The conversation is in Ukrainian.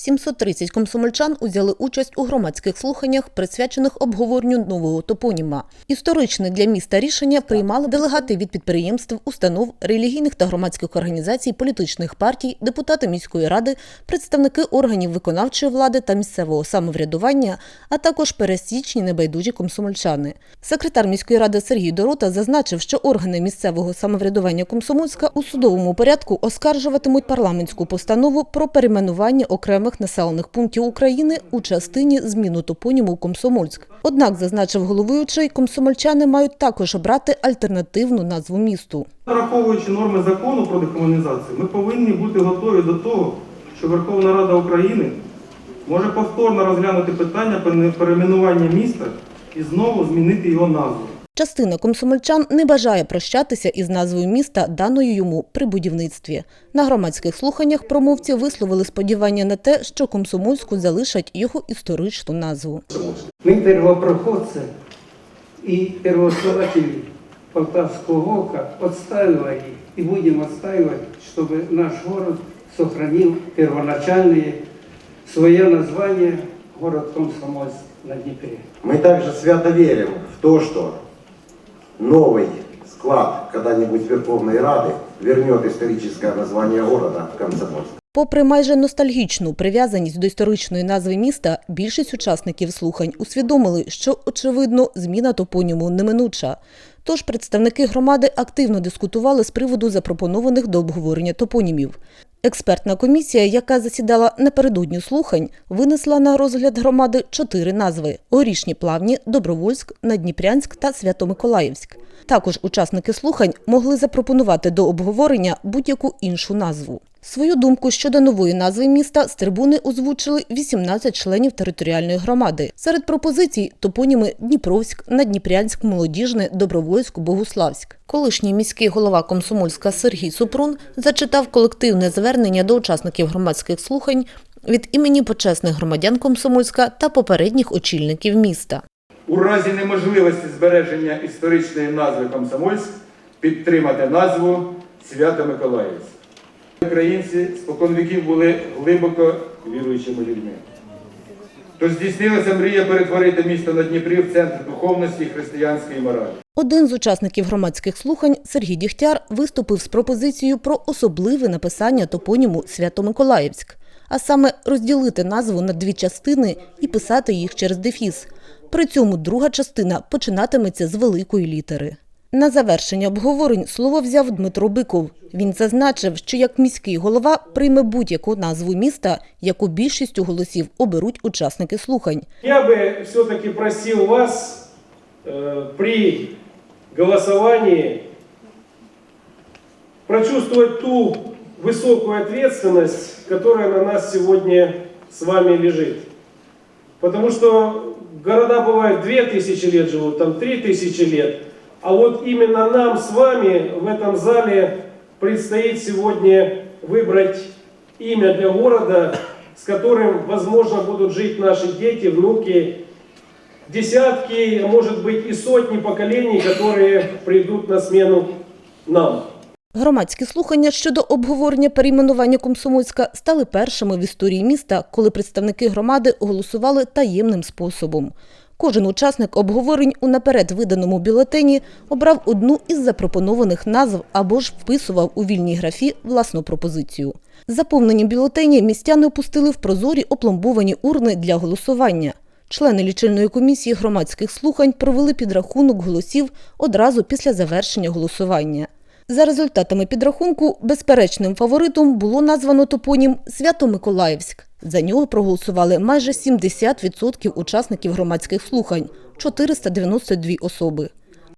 730 комсомольчан узяли участь у громадських слуханнях, присвячених обговоренню нового топоніма. Історичне для міста рішення приймали делегати від підприємств, установ, релігійних та громадських організацій, політичних партій, депутати міської ради, представники органів виконавчої влади та місцевого самоврядування, а також пересічні небайдужі комсомольчани. Секретар міської ради Сергій Дорота зазначив, що органи місцевого самоврядування Комсомольська у судовому порядку оскаржуватимуть парламентську постанову про перейменування окремих населених пунктів України у частині зміну топоніму Комсомольськ. Однак, зазначив головуючий, комсомольчани мають також обрати альтернативну назву місту. Враховуючи норми закону про декомунізацію, ми повинні бути готові до того, що Верховна Рада України може повторно розглянути питання перейменування міста і знову змінити його назву. Частина комсомольчан не бажає прощатися із назвою міста, даною йому при будівництві. На громадських слуханнях промовці висловили сподівання на те, що Комсомольську залишать його історичну назву. Мы первопроходцы и первооткрыватели Полтавского ока отстаивали и будем отстаивать, чтобы наш город сохранил первоначальное свое название город Комсомольск на Днепре. Мы также свято верим в то, что новый склад когда-нибудь Верховной Рады вернет историческое название города Комсомольск. Попри майже ностальгічну прив'язаність до історичної назви міста, більшість учасників слухань усвідомили, що, очевидно, зміна топоніму неминуча. Тож представники громади активно дискутували з приводу запропонованих до обговорення топонімів. Експертна комісія, яка засідала напередодні слухань, винесла на розгляд громади чотири назви: Горішні Плавні, Добровольськ, Надніпрянськ та Свято-Миколаївськ. Також учасники слухань могли запропонувати до обговорення будь-яку іншу назву. Свою думку щодо нової назви міста з трибуни озвучили 18 членів територіальної громади. Серед пропозицій топоніми Дніпровськ, Надніпрянськ, Молодіжне, Добровольськ, Богуславськ. Колишній міський голова Комсомольська Сергій Супрун зачитав колективне звернення до учасників громадських слухань від імені почесних громадян Комсомольська та попередніх очільників міста. У разі неможливості збереження історичної назви Комсомольськ підтримати назву Свято-Миколаївськ. Українці спокон віків були глибоко віруючими людьми. Тож здійснилася мрія перетворити місто на Дніпрі в центр духовності християнської моралі. Один з учасників громадських слухань Сергій Дігтяр виступив з пропозицією про особливе написання топоніму Свято-Миколаївськ, а саме розділити назву на дві частини і писати їх через дефіс. При цьому друга частина починатиметься з великої літери. На завершення обговорень слово взяв Дмитро Биков. Він зазначив, що як міський голова прийме будь-яку назву міста, яку більшістю голосів оберуть учасники слухань. Я бы все-таки просил вас э, при голосовании прочувствовать ту высокую ответственность, которая на нас сегодня с вами лежит. Потому что города бывают 2000 лет живут, там 3000 лет. А вот именно нам с вами в этом зале предстоит сегодня выбрать имя для города, с которым, возможно, будут жить наши дети, внуки, десятки, а может быть и сотни поколений, которые придут на смену нам. Громадські слухання щодо обговорення перейменування Комсомольська стали першими в історії міста, коли представники громади голосували таємним способом. Кожен учасник обговорень у наперед виданому бюлетені обрав одну із запропонованих назв або ж вписував у вільній графі власну пропозицію. Заповнені бюлетені містяни опустили в прозорі опломбовані урни для голосування. Члени лічильної комісії громадських слухань провели підрахунок голосів одразу після завершення голосування. За результатами підрахунку, безперечним фаворитом було названо топонім Свято-Миколаївськ. За нього проголосували майже 70% учасників громадських слухань – 492 особи.